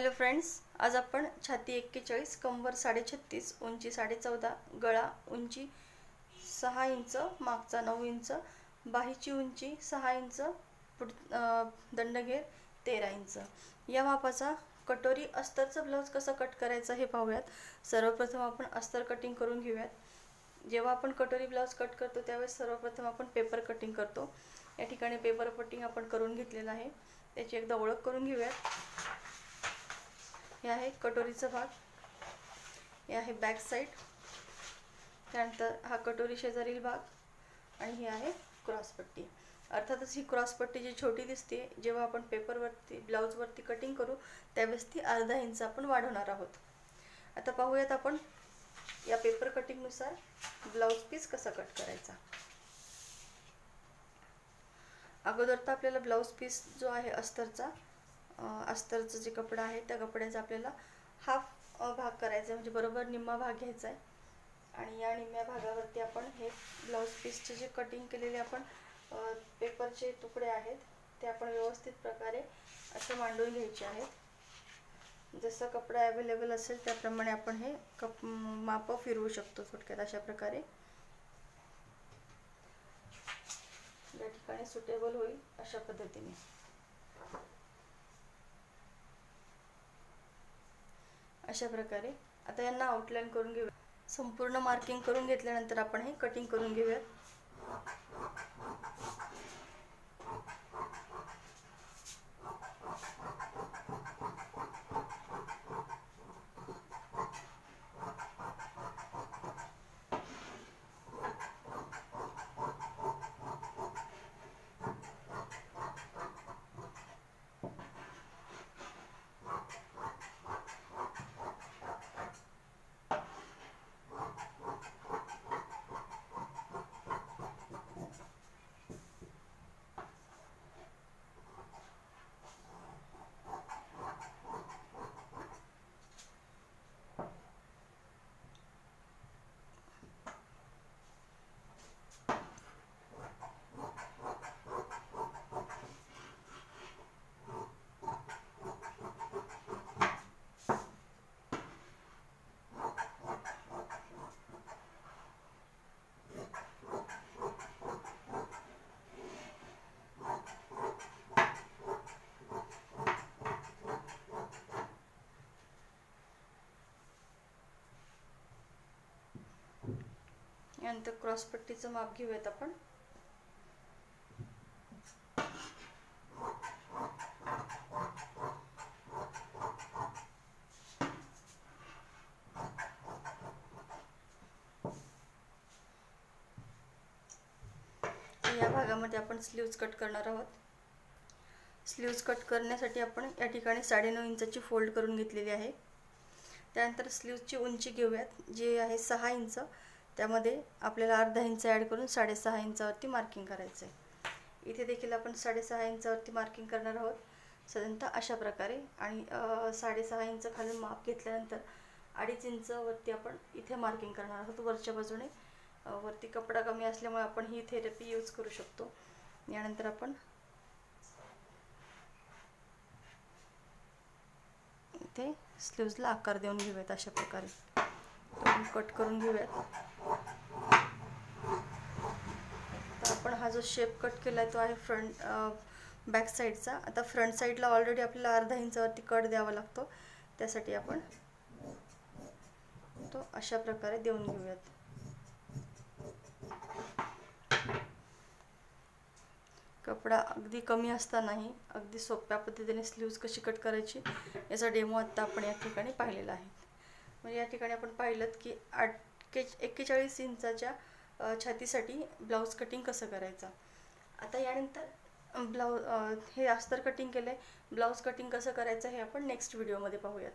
Hello friends आज आपण छाती एक्केचाळीस कंबर साडेछत्तीस उंची साडेचौदा गळा उंची सहा इंच मागचा नऊ इंच बाहीची उंची सहा इंच पुढ दंडघेर तेरा इंच. या मापाचा कटोरी अस्तरचं ब्लाऊज कसा कट करायचा हे पाहूयात. सर्वप्रथम आपण अस्तर कटिंग करून घेऊयात. जेव्हा आपण कटोरी ब्लाऊज कट करतो त्यावेळेस सर्वप्रथम आपण पेपर कटिंग करतो. या ठिकाणी पेपर कटिंग आपण करून घेतलेलं आहे. त्याची एकदा ओळख करून घेऊयात. हे आहे कटोरीचा भाग. हे आहे बॅक साईड त्यानंतर हा कटोरी शेजारील भाग आणि ही आहे क्रॉसपट्टी अर्थातच ही क्रॉसपट्टी जी छोटी दिसते जेव्हा आपण पेपरवरती ब्लाऊजवरती कटिंग करू त्यावेळेस ती अर्धा इंच आपण वाढवणार आहोत. आता पाहूयात आपण या पेपर कटिंगनुसार ब्लाऊज पीस कसा कट करायचा. अगोदर तर आपल्याला ब्लाऊज पीस जो आहे अस्तरचा अस्तरचं जे कपडा आहे त्या कपड्याचा आपल्याला हाफ भाग करायचा आहे. म्हणजे बरोबर निम्मा भाग घ्यायचा आहे. आणि या निम्म्या भागावरती आपण हे ब्लाऊज पीसचे जे कटिंग केलेले आपण पेपरचे तुकडे आहेत ते आपण व्यवस्थित प्रकारे असे मांडून घ्यायचे आहेत. जसं कपडा अवेलेबल असेल त्याप्रमाणे आपण हे कप मापं फिरवू शकतो थोडक्यात अशा प्रकारे. या ठिकाणी सुटेबल होईल अशा पद्धतीने. अशा प्रकारे. आता यांना आउटलाईन करून घेऊया. संपूर्ण मार्किंग करून घेतल्यानंतर आपण हे कटिंग करून घेऊयात. यानंतर क्रॉसपट्टीचं माप घेऊयात आपण. या भागामध्ये आपण स्लीव्ज कट करणार आहोत. स्लीव्ज कट करण्यासाठी आपण या ठिकाणी साडेनऊ इंचाची फोल्ड करून घेतलेली आहे. त्यानंतर स्लीव्जची उंची घेऊयात जी आहे सहा इंच. त्यामध्ये आपल्याला अर्धा इंच ॲड करून साडेसहा इंचावरती मार्किंग करायचं आहे इथे देखील आपण साडेसहा इंचावरती मार्किंग करणार आहोत. साधारणतः अशा प्रकारे. आणि साडेसहा इंच खालून माप घेतल्यानंतर अडीच इंचवरती आपण इथे मार्किंग करणार आहोत वरच्या बाजूने. वरती कपडा कमी असल्यामुळे आपण ही थेरपी यूज करू शकतो. यानंतर आपण इथे स्लीव्जला आकार देऊन घेऊयात अशा प्रकारे. कट करून घेऊयात. तर आपण हा जो शेप कट केला आहे तो आहे फ्रंट बॅक साईडचा आता फ्रंट साईडला ऑलरेडी आपल्याला अर्धा इंचावरती कट द्यावा लागतो. त्यासाठी आपण तो अशा प्रकारे देऊन घेऊयात. कपडा अगदी कमी असतानाही अगदी सोप्या पद्धतीने स्लीव्ज कशी कट करायची याचा डेमो आत्ता आपण या ठिकाणी पाहिलेला आहे. म्हणजे या ठिकाणी आपण पाहिलं की आठ के एक्केचाळीस इंचाच्या छातीसाठी ब्लाऊज कटिंग कसं करायचं? आता यानंतर ब्लाऊज हे अस्तर कटिंग केलं आहे ब्लाऊज कटिंग कसं करायचं हे आपण नेक्स्ट व्हिडिओमध्ये पाहूयात.